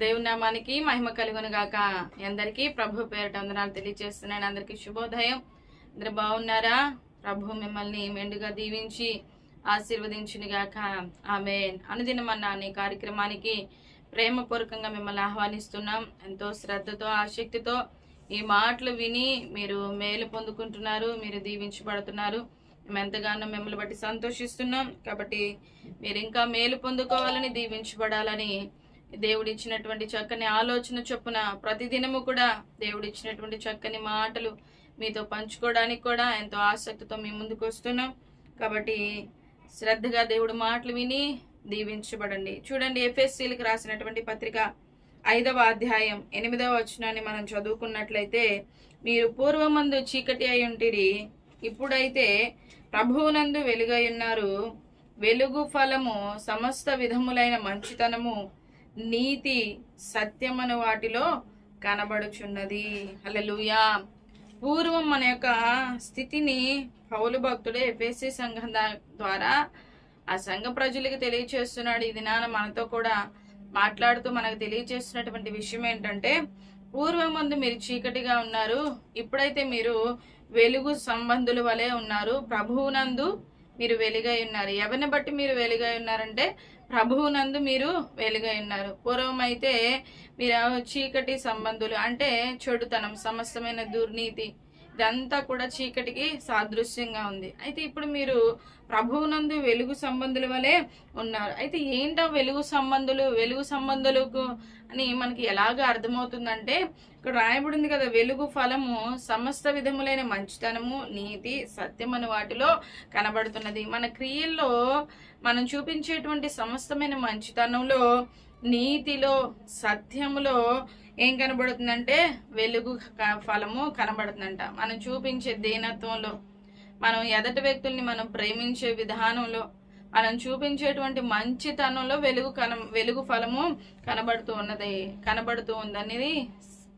దేవుని నామానికి మహిమ కలుగును గాక అందరికీ ప్రభు పేరిట వందనాలు తెలియజేస్తున్నాను అందరికీ శుభోదయం. అందరు బాగున్నారా? ప్రభు మిమ్మల్ని మెండుగా దీవించి ఆశీర్వదించును గాక ఆమె అనుదినమన్న అనే కార్యక్రమానికి ప్రేమపూర్వకంగా మిమ్మల్ని ఆహ్వానిస్తున్నాం. ఎంతో శ్రద్ధతో ఆసక్తితో ఈ మాటలు విని మీరు మేలు పొందుకుంటున్నారు. మీరు దీవించబడుతున్నారు. మేము ఎంతగానో మిమ్మల్ని బట్టి సంతోషిస్తున్నాం. కాబట్టి మీరు ఇంకా మేలు పొందుకోవాలని దీవించబడాలని దేవుడు ఇచ్చినటువంటి చక్కని ఆలోచన చొప్పున ప్రతిదినము కూడా దేవుడు ఇచ్చినటువంటి చక్కని మాటలు మీతో పంచుకోవడానికి కూడా ఎంతో ఆసక్తితో మీ ముందుకు వస్తున్నాం. కాబట్టి శ్రద్ధగా దేవుడు మాటలు విని దీవించబడండి. చూడండి ఎఫ్ఎస్సీలకు రాసినటువంటి పత్రిక ఐదవ అధ్యాయం ఎనిమిదవ వచనాన్ని మనం చదువుకున్నట్లయితే మీరు పూర్వమందు చీకటి అయి ఉంటిరి ఇప్పుడైతే ప్రభువునందు వెలుగై ఉన్నారు. వెలుగు ఫలము సమస్త విధములైన మంచితనము నీతి సత్యమను వాటిలో కనబడుచున్నది. అలలుయా పూర్వం మన యొక్క స్థితిని పౌలు భక్తుడే ఎఫ్ఎస్సి సంఘం ద్వారా ఆ సంఘ ప్రజలకు తెలియచేస్తున్నాడు. ఈ దినాన మనతో కూడా మాట్లాడుతూ మనకు తెలియచేస్తున్నటువంటి విషయం ఏంటంటే పూర్వం ముందు మీరు చీకటిగా ఉన్నారు ఇప్పుడైతే మీరు వెలుగు సంబంధుల వలె ఉన్నారు. ప్రభువునందు మీరు వెలుగై ఉన్నారు. ఎవరిని బట్టి మీరు వెలుగై ఉన్నారంటే ప్రభువునందు మీరు వెలుగై ఉన్నారు. పూర్వం అయితే మీరు చీకటి సంబంధులు అంటే చెడుతనం సమస్తమైన దుర్నీతి ఇదంతా కూడా చీకటికి సాదృశ్యంగా ఉంది. అయితే ఇప్పుడు మీరు ప్రభువునందు వెలుగు సంబంధుల వలె ఉన్నారు. అయితే ఏంటో వెలుగు సంబంధులు? వెలుగు సంబంధులకు అని మనకి ఎలాగ అర్థమవుతుందంటే ఇక్కడ రాయబడింది కదా వెలుగు ఫలము సమస్త విధములైన మంచితనము నీతి సత్యం అనే వాటిలో కనబడుతున్నది. మన క్రియల్లో మనం చూపించేటువంటి సమస్తమైన మంచితనంలో నీతిలో సత్యములో ఏం కనబడుతుందంటే వెలుగు క- ఫలము కనబడుతుందంట. మనం చూపించే దీనత్వంలో మనం ఎదటి వ్యక్తుల్ని మనం ప్రేమించే విధానంలో మనం చూపించేటువంటి మంచితనంలో వెలుగు కన వెలుగు ఫలము కనబడుతూ ఉన్నది కనబడుతూ ఉందనేది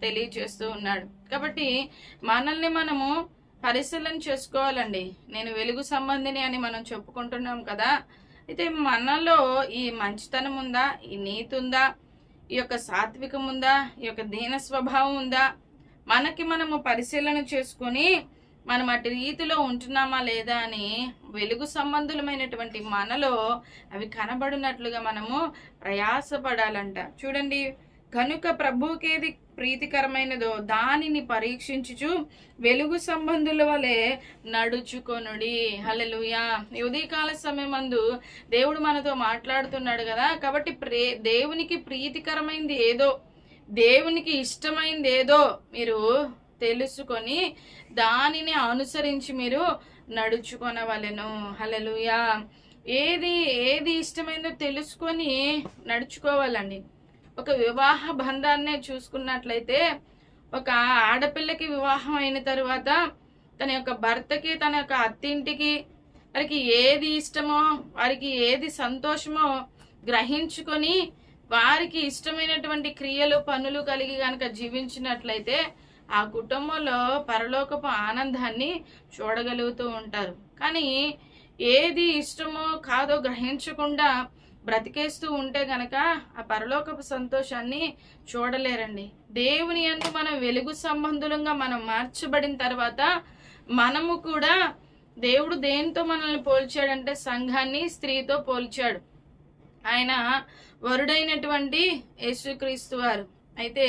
తెలియచేస్తూ ఉన్నాడు. కాబట్టి మనల్ని మనము పరిశీలన చేసుకోవాలండి. నేను వెలుగు సంబంధిని అని మనం చెప్పుకుంటున్నాం కదా అయితే మనలో ఈ మంచితనం ఉందా ఈ నీతి ఉందా ఈ యొక్క సాత్వికం ఉందా ఈ యొక్క దీన స్వభావం ఉందా మనకి మనము పరిశీలన చేసుకొని మనం అటు రీతిలో ఉంటున్నామా లేదా అని వెలుగు సంబంధులమైనటువంటి మనలో అవి కనబడినట్లుగా మనము ప్రయాసపడాలంట. చూడండి కనుక ప్రభువుకేది ప్రీతికరమైనదో దానిని పరీక్షించుచు వెలుగు సంబంధుల వలె నడుచుకొనుడి. హలలుయా ఈ ఉదయకాల సమయమందు దేవుడు మనతో మాట్లాడుతున్నాడు కదా కాబట్టి ప్రే దేవునికి ప్రీతికరమైంది ఏదో దేవునికి ఇష్టమైంది ఏదో మీరు తెలుసుకొని దానిని అనుసరించి మీరు నడుచుకొనవలెను. హలలుయా ఏది ఏది ఇష్టమైందో తెలుసుకొని నడుచుకోవాలండి. ఒక వివాహ బంధాన్నే చూసుకున్నట్లయితే ఒక ఆడపిల్లకి వివాహం అయిన తర్వాత తన యొక్క భర్తకి తన యొక్క అత్తింటికి వారికి ఏది ఇష్టమో వారికి ఏది సంతోషమో గ్రహించుకొని వారికి ఇష్టమైనటువంటి క్రియలు పనులు కలిగి కనుక జీవించినట్లయితే ఆ కుటుంబంలో పరలోకపు ఆనందాన్ని చూడగలుగుతూ ఉంటారు. కానీ ఏది ఇష్టమో కాదో గ్రహించకుండా బ్రతికేస్తూ ఉంటే గనక ఆ పరలోకపు సంతోషాన్ని చూడలేరండి. దేవుని అందు మనం వెలుగు సంబంధులంగా మనం మార్చబడిన తర్వాత మనము కూడా దేవుడు దేనితో మనల్ని పోల్చాడంటే సంఘాన్ని స్త్రీతో పోల్చాడు. ఆయన వరుడైనటువంటి యేసుక్రీస్తు వారు. అయితే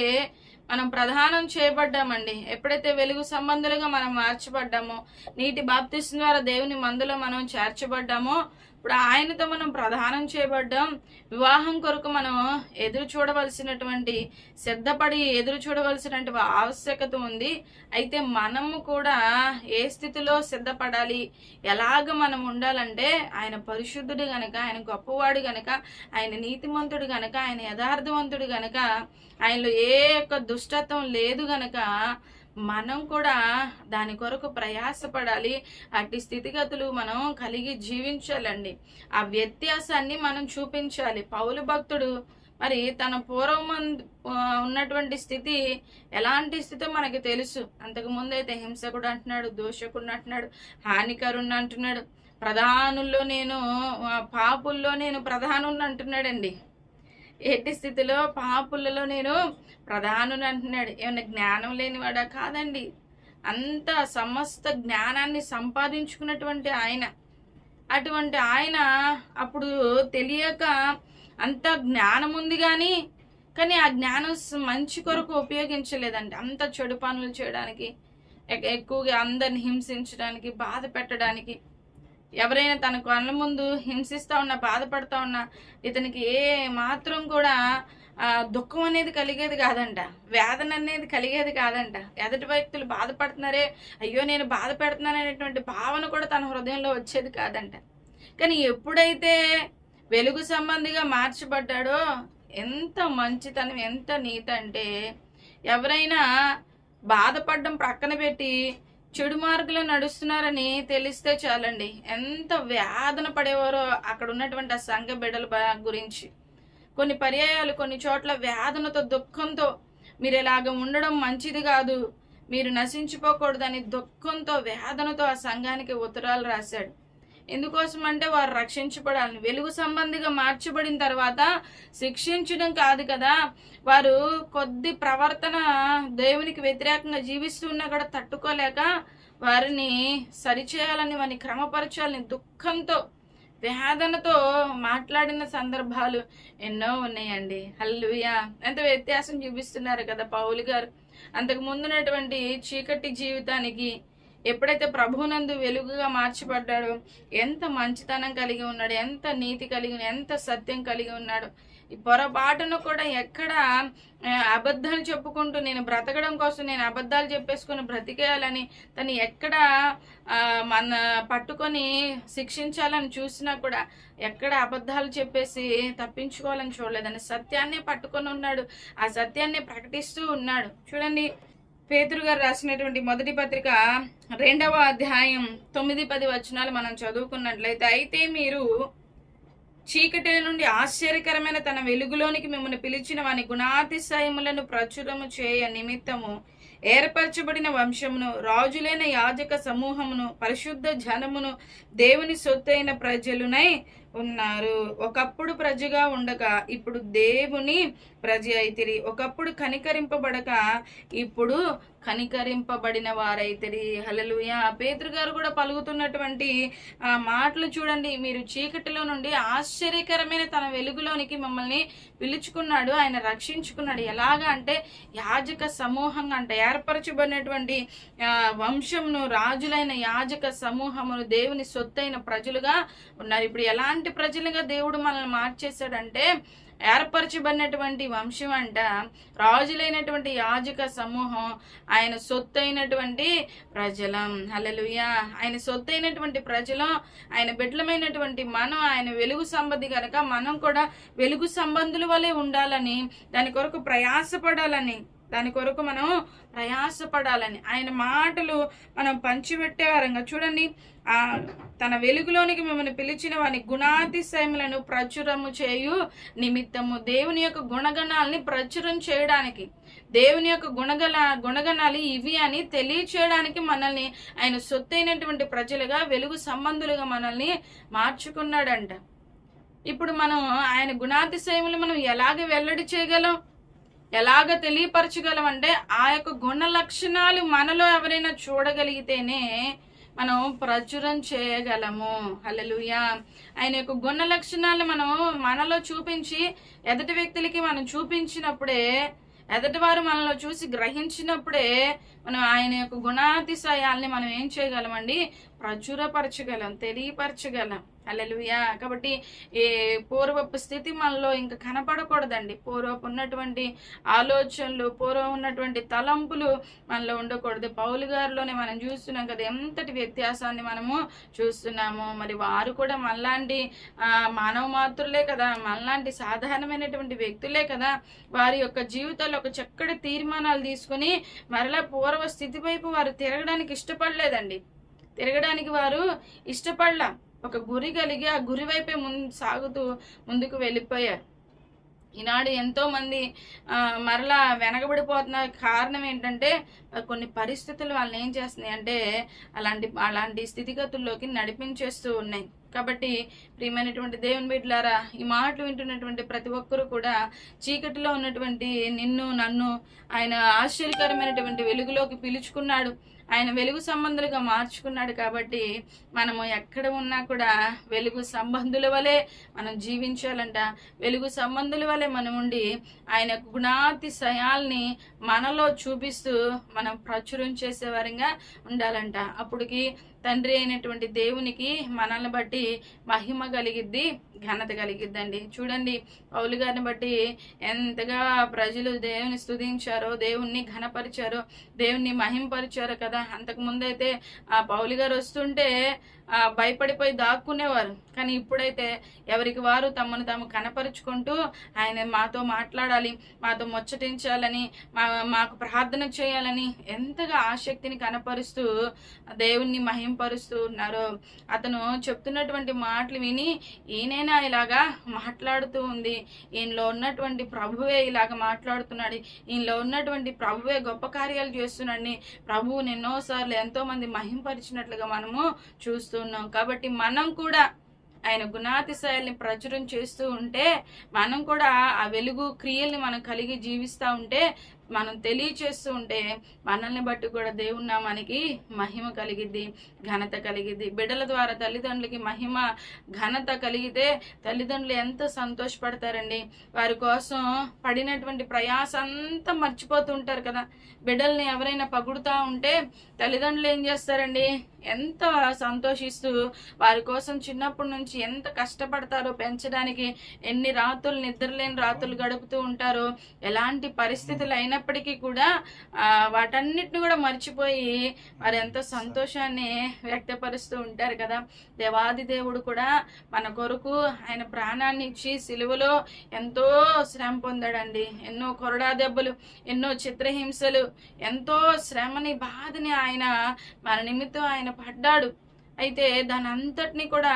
మనం ప్రధానం చేయబడ్డామండి. ఎప్పుడైతే వెలుగు సంబంధులుగా మనం మార్చబడ్డామో నీటి బాప్తిస్ ద్వారా దేవుని మందులో మనం చేర్చబడ్డామో ఇప్పుడు ఆయనతో మనం ప్రధానం చేయబడ్డాం. వివాహం కొరకు మనం ఎదురు చూడవలసినటువంటి సిద్ధపడి ఎదురు చూడవలసినటువంటి ఆవశ్యకత ఉంది. అయితే మనము కూడా ఏ స్థితిలో సిద్ధపడాలి? ఎలాగ మనం ఉండాలంటే ఆయన పరిశుద్ధుడు గనక ఆయన గొప్పవాడు గనక ఆయన నీతిమంతుడు గనక ఆయన యథార్థవంతుడు గనక ఆయనలో ఏ యొక్క దుష్టత్వం లేదు గనక మనం కూడా దాని కొరకు ప్రయాసపడాలి. అట్టి స్థితిగతులు మనం కలిగి జీవించాలండి. ఆ వ్యత్యాసాన్ని మనం చూపించాలి. పౌలు భక్తుడు మరి తన పూర్వం ఉన్నటువంటి స్థితి ఎలాంటి స్థితి మనకి తెలుసు. అంతకు ముందైతే హింసకుడు అంటున్నాడు దోషకుడు అంటున్నాడు హానికరుణ్ అంటున్నాడు ప్రధానుల్లో నేను పాపుల్లో నేను ప్రధానుణ్ణి అంటున్నాడండి. ఎట్టి స్థితిలో పాపులలో నేను ప్రధానుని అంటున్నాడు. ఏమైనా జ్ఞానం లేనివాడా? కాదండి. అంత సమస్త జ్ఞానాన్ని సంపాదించుకున్నటువంటి ఆయన. అటువంటి ఆయన అప్పుడు తెలియక అంత జ్ఞానం ఉంది కానీ కానీ ఆ జ్ఞానం మంచి కొరకు ఉపయోగించలేదండి అంత చెడు పనులు చేయడానికి ఎక్కువగా అందరిని హింసించడానికి బాధ పెట్టడానికి ఎవరైనా తన కళ్ళ ముందు హింసిస్తూ ఉన్నా బాధపడతా ఉన్నా ఇతనికి ఏ మాత్రం కూడా దుఃఖం అనేది కలిగేది కాదంట. వేదన అనేది కలిగేది కాదంట. ఎదుటి వ్యక్తులు బాధపడుతున్నారే అయ్యో నేను బాధ పెడుతున్నాను అనేటువంటి భావన కూడా తన హృదయంలో వచ్చేది కాదంట. కానీ ఎప్పుడైతే వెలుగు సంబంధిగా మార్చబడ్డాడో ఎంత మంచితనం ఎంత నీత అంటే ఎవరైనా బాధపడడం ప్రక్కన పెట్టి చెడు మార్గంలో నడుస్తున్నారని తెలిస్తే చాలండి. ఎంత వేదన పడేవారో అక్కడ ఉన్నటువంటి ఆ సంఘ బిడ్డల గురించి. కొన్ని పర్యాయాలు కొన్ని చోట్ల వేదనతో దుఃఖంతో మీరు ఇలాగ ఉండడం మంచిది కాదు. మీరు నశించిపోకూడదని దుఃఖంతో వేదనతో ఆ సంఘానికి ఉత్తరాలు రాశాడు. ఎందుకోసం అంటే వారు రక్షించబడాలని. వెలుగు సంబంధిగా మార్చబడిన తర్వాత శిక్షించడం కాదు కదా. వారు కొద్ది ప్రవర్తన దేవునికి వ్యతిరేకంగా జీవిస్తున్నా కూడా తట్టుకోలేక వారిని సరిచేయాలని వారిని క్రమపరచాలని దుఃఖంతో వేదనతో మాట్లాడిన సందర్భాలు ఎన్నో ఉన్నాయండి. హల్లుయా ఎంత వ్యత్యాసం చూపిస్తున్నారు కదా పౌలు గారు. అంతకు ముందున్నటువంటి చీకటి జీవితానికి ఎప్పుడైతే ప్రభువునందు వెలుగుగా మార్చబడ్డాడో ఎంత మంచితనం కలిగి ఉన్నాడు ఎంత నీతి కలిగి ఎంత సత్యం కలిగి ఉన్నాడు. ఈ పొరపాటును కూడా ఎక్కడ అబద్ధాలు చెప్పుకుంటూ నేను బ్రతకడం కోసం నేను అబద్ధాలు చెప్పేసుకుని బ్రతికేయాలని తను ఎక్కడ మన పట్టుకొని శిక్షించాలని చూసినా కూడా ఎక్కడ అబద్ధాలు చెప్పేసి తప్పించుకోవాలని చూడలేదని సత్యాన్నే పట్టుకొని ఉన్నాడు. ఆ సత్యాన్ని ప్రకటిస్తూ ఉన్నాడు. చూడండి పేతురు గారు రాసినటువంటి మొదటి పత్రిక రెండవ అధ్యాయం తొమ్మిది పది వచనాలు మనం చదువుకున్నట్లయితే అయితే మీరు చీకటి నుండి ఆశ్చర్యకరమైన తన వెలుగులోనికి మిమ్మల్ని పిలిచిన వాని గుణాతిశయములను ప్రచురము చేయ నిమిత్తము ఏర్పరచబడిన వంశమును రాజులైన యాజక సమూహమును పరిశుద్ధ జనమును దేవుని సొత్తైన ప్రజలునై ఉన్నారు. ఒకప్పుడు ప్రజగా ఉండక ఇప్పుడు దేవుని ప్రజ అయితిరి. ఒకప్పుడు కనికరింపబడక ఇప్పుడు కనికరింపబడిన వారైతిరి. హలలుయ పేతురు గారు కూడా పలుకుతున్నటువంటి ఆ మాటలు చూడండి. మీరు చీకటిలో నుండి ఆశ్చర్యకరమైన తన వెలుగులోనికి మమ్మల్ని పిలుచుకున్నాడు. ఆయన రక్షించుకున్నాడు. ఎలాగా అంటే యాజక సమూహంగా అంటే ఏర్పరచబడినటువంటి ఆ, వంశమును రాజులైన యాజక సమూహమును దేవుని సొత్తైన ప్రజలుగా ఉన్నారు. ఇప్పుడు ఎలాంటి ప్రజలుగా దేవుడు మనల్ని మార్చేశాడంటే ఏర్పరచబడినటువంటి వంశం అంట. రాజులైనటువంటి యాజక సమూహం ఆయన సొత్తైనటువంటి ప్రజలం. హల్లెలూయా. ఆయన సొత్తైనటువంటి ప్రజలం ఆయన బిడ్డలమైనటువంటి మనం ఆయన వెలుగు సంబంధి కనుక మనం కూడా వెలుగు సంబంధుల వలె ఉండాలని దాని కొరకు ప్రయాసపడాలని దాని కొరకు మనం ప్రయాసపడాలని. ఆయన మాటలు మనం పంచిపెట్టే వారంగా చూడండి. ఆ తన వెలుగులోనికి మిమ్మల్ని పిలిచిన వాని గుణాతిశయములను ప్రచురము చేయు నిమిత్తము దేవుని యొక్క గుణగణాలని ప్రచురం చేయడానికి. దేవుని యొక్క గుణగల గుణగణాలు ఇవి అని తెలియచేయడానికి మనల్ని ఆయన సొత్తైనటువంటి ప్రజలుగా వెలుగు సంబంధులుగా మనల్ని మార్చుకున్నాడంట. ఇప్పుడు మనం ఆయన గుణాతిశయములు మనం ఎలాగ వెల్లడి చేయగలం? ఎలాగ తెలియపరచగలమంటే ఆ యొక్క గుణ లక్షణాలు మనలో ఎవరైనా చూడగలిగితేనే మనం ప్రచురం చేయగలము. హలలుయా ఆయన యొక్క గుణ లక్షణాలు మనం మనలో చూపించి ఎదుటి వ్యక్తులకి మనం చూపించినప్పుడే ఎదటి వారు మనలో చూసి గ్రహించినప్పుడే మనం ఆయన యొక్క గుణాతిశయాల్ని మనం ఏం చేయగలమండి? ప్రచురపరచగలం తెలియపరచగలం. అలెలుయా కాబట్టి ఈ పూర్వపు స్థితి మనలో ఇంకా కనపడకూడదండి. పూర్వపు ఉన్నటువంటి ఆలోచనలు పూర్వం ఉన్నటువంటి తలంపులు మనలో ఉండకూడదు. పౌలు గారిలోనే మనం చూస్తున్నాం కదా ఎంతటి వ్యత్యాసాన్ని మనము చూస్తున్నాము. మరి వారు కూడా మనలాంటి మానవ మాతృలే కదా మనలాంటి సాధారణమైనటువంటి వ్యక్తులే కదా. వారి యొక్క జీవితాల్లో ఒక చక్కటి తీర్మానాలు తీసుకుని మరలా పూర్వ స్థితి వైపు వారు తిరగడానికి ఇష్టపడలేదండి. తిరగడానికి వారు ఇష్టపడలా. ఒక గురి కలిగి ఆ గురి వైపే ముందు సాగుతూ ముందుకు వెళ్ళిపోయారు. ఈనాడు ఎంతో మంది మరలా వెనకబడిపోతున్న కారణం ఏంటంటే కొన్ని పరిస్థితులు వాళ్ళని ఏం చేస్తున్నాయి అంటే అలాంటి అలాంటి స్థితిగతుల్లోకి నడిపించేస్తూ ఉన్నాయి. కాబట్టి ప్రియమైనటువంటి దేవుని బిడ్డలారా ఈ మాటలు వింటున్నటువంటి ప్రతి ఒక్కరూ కూడా చీకటిలో ఉన్నటువంటి నిన్ను నన్ను ఆయన ఆశ్చర్యకరమైనటువంటి వెలుగులోకి పిలుచుకున్నాడు. ఆయన వెలుగు సంబంధులుగా మార్చుకున్నాడు కాబట్టి మనము ఎక్కడ ఉన్నా కూడా వెలుగు సంబంధుల వలె మనం జీవించాలంట. వెలుగు సంబంధుల వలె మనం ఉండి ఆయన గుణాతి శయాల్ని మనలో చూపిస్తూ మనం ప్రచురం చేసేవారంగా ఉండాలంట. అప్పటికి తండ్రి అయినటువంటి దేవునికి మనల్ని బట్టి మహిమ కలిగిద్ది ఘనత కలిగిద్దండి. చూడండి పౌలు గారిని బట్టి ఎంతగా ప్రజలు దేవుని స్తుతించారో దేవుణ్ణి ఘనపరిచారో దేవుణ్ణి మహింపరిచారో కదా. అంతకు ముందైతే ఆ పౌలి గారు వస్తుంటే భయపడిపోయి దాక్కునేవారు. కానీ ఇప్పుడైతే ఎవరికి వారు తమను తాము కనపరుచుకుంటూ ఆయన మాతో మాట్లాడాలి మాతో ముచ్చటించాలని మా మాకు ప్రార్థన చేయాలని ఎంతగా ఆసక్తిని కనపరుస్తూ దేవుణ్ణి మహింపరుస్తూ ఉన్నారు. అతను చెప్తున్నటువంటి మాటలు విని ఈయనైనా ఇలాగా మాట్లాడుతూ ఉంది. ఈయనలో ఉన్నటువంటి ప్రభువే ఇలాగ మాట్లాడుతున్నాడు. ఈయనలో ఉన్నటువంటి ప్రభువే గొప్ప కార్యాలు చేస్తున్నాడని ప్రభువుని ఎన్నోసార్లు ఎంతోమంది మహింపరిచినట్లుగా మనము చూస్తున్నాం. కాబట్టి మనం కూడా ఆయన గుణాతిశయాల్ని ప్రచురం చేస్తూ ఉంటే మనం కూడా ఆ వెలుగు క్రియల్ని మనం కలిగి జీవిస్తూ ఉంటే మనం తెలియచేస్తూ ఉంటే మనల్ని బట్టి కూడా దేవుని నామానికి మహిమ కలిగిద్ది ఘనత కలిగిద్ది. బిడ్డల ద్వారా తల్లిదండ్రులకి మహిమ ఘనత కలిగితే తల్లిదండ్రులు ఎంత సంతోషపడతారండి. వారి కోసం పడినటువంటి ప్రయాస అంతా మర్చిపోతూ ఉంటారు కదా. బిడ్డల్ని ఎవరైనా పగుడుతూ ఉంటే తల్లిదండ్రులు ఏం చేస్తారండి? ఎంత సంతోషిస్తూ వారి కోసం చిన్నప్పటి నుంచి ఎంత కష్టపడతారో పెంచడానికి ఎన్ని రాత్రులు నిద్రలేని రాత్రులు గడుపుతూ ఉంటారో ఎలాంటి పరిస్థితులు అయినప్పటికీ కూడా వాటన్నిటిని కూడా మర్చిపోయి వారు ఎంతో సంతోషాన్ని వ్యక్తపరుస్తూ ఉంటారు కదా. దేవాది దేవుడు కూడా మన కొరకు ఆయన ప్రాణాన్ని ఇచ్చి సిలువలో ఎంతో శ్రమ పొందాడండి. ఎన్నో కొరడా దెబ్బలు ఎన్నో చిత్రహింసలు ఎంతో శ్రమని బాధని ఆయన మన నిమిత్తం ఆయన పడ్డాడు. అయితే దాని అంతటిని కూడా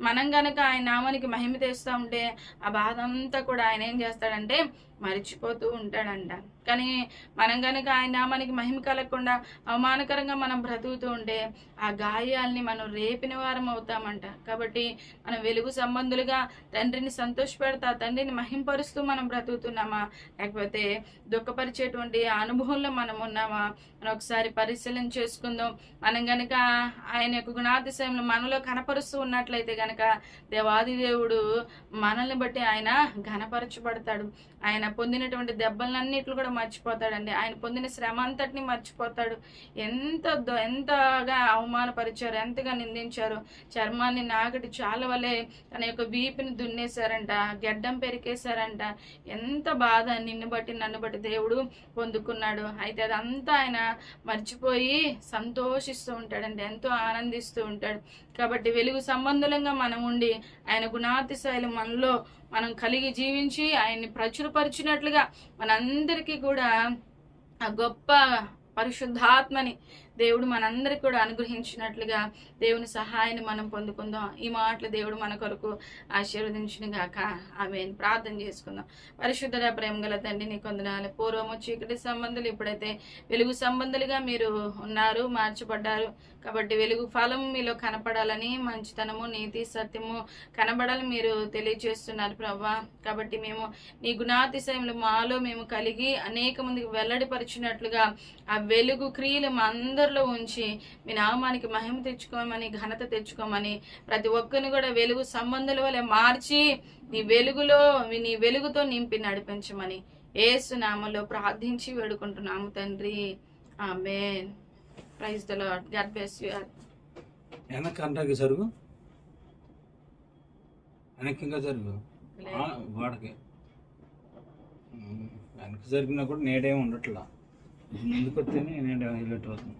మనం గనక ఆయన నామానికి మహిమ తెస్తూ ఉంటే ఆ బాధ అంతా కూడా ఆయన ఏం చేస్తాడంటే మరిచిపోతూ ఉంటాడంట. కానీ మనం కనుక ఆయన నామానికి మహిమ కలగకుండా అవమానకరంగా మనం బ్రతుకుతూ ఉంటే ఆ గాయాల్ని మనం రేపిన వారం అవుతామంట. కాబట్టి మనం వెలుగు సంబంధులుగా తండ్రిని సంతోషపెడతా తండ్రిని మహింపరుస్తూ మనం బ్రతుకుతున్నామా? లేకపోతే దుఃఖపరిచేటువంటి అనుభవంలో మనం ఉన్నామా? మనం ఒకసారి పరిశీలన చేసుకుందాం. మనం కనుక ఆయన యొక్క గుణాతిశయంలో మనలో కనపరుస్తూ ఉన్నట్లయితే కనుక దేవాది దేవుడు మనల్ని బట్టి ఆయన ఘనపరచబడతాడు. ఆయన పొందినటువంటి దెబ్బలన్నిట్లు కూడా మర్చిపోతాడండి. ఆయన పొందిన శ్రమ అంతటిని మర్చిపోతాడు. ఎంత ద- ఎంతగా అవమానపరిచారు ఎంతగా నిందించారు. చర్మాన్ని నాగటి చాలా వలె తన యొక్క వీపుని దున్నేశారంట గెడ్డం పెరికేశారంట. ఎంత బాధ నిన్ను బట్టి నన్ను బట్టి దేవుడు పొందుకున్నాడు. అయితే అదంతా ఆయన మర్చిపోయి సంతోషిస్తూ ఉంటాడండి ఎంతో ఆనందిస్తూ ఉంటాడు. కాబట్టి వెలుగు సంబంధులంగా మనం ఉండి ఆయన గుణాతిశైలు మనలో మనం కలిగి జీవించి ఆయన్ని ప్రచురపరిచినట్లుగా మనందరికీ కూడా ఆ గొప్ప పరిశుద్ధాత్మని దేవుడు మనందరికి కూడా అనుగ్రహించినట్లుగా దేవుని సహాయాన్ని మనం పొందుకుందాం. ఈ మాటలు దేవుడు మన కొరకు ఆశీర్వదించిన గాక ఆమె ప్రార్థన చేసుకుందాం. పరిశుద్ధ ప్రేమ గల తండ్రి నీ కొందనాలు పూర్వము చీకటి సంబంధులు ఇప్పుడైతే వెలుగు సంబంధులుగా మీరు ఉన్నారు మార్చబడ్డారు. కాబట్టి వెలుగు ఫలం మీలో కనపడాలని మంచితనము నీతి సత్యము కనబడాలని మీరు తెలియజేస్తున్నారు ప్రభా. కాబట్టి మేము నీ గుణాతిశయములు మాలో మేము కలిగి అనేక మందికి వెల్లడిపరిచినట్లుగా ఆ వెలుగు క్రియలు మా అందరిలో ఉంచి మీ నామానికి మహిమ తెచ్చుకోమని ఘనత తెచ్చుకోమని ప్రతి ఒక్కరిని కూడా వెలుగు సంబంధుల వలె మార్చి నీ వెలుగులో నీ వెలుగుతో నింపి నడిపించమని ఏసు నామలో ప్రార్థించి వేడుకుంటున్నాము తండ్రి. Amen. Praise the lord. God bless you వెనక్కి ఇంకా జరుగు? ఉమ్, వెనక్కి జరిగినా కూడా నేడేం ఉండట్లా. ముందుకు వస్తేనే నేడే హైలైట్ అవుతుంది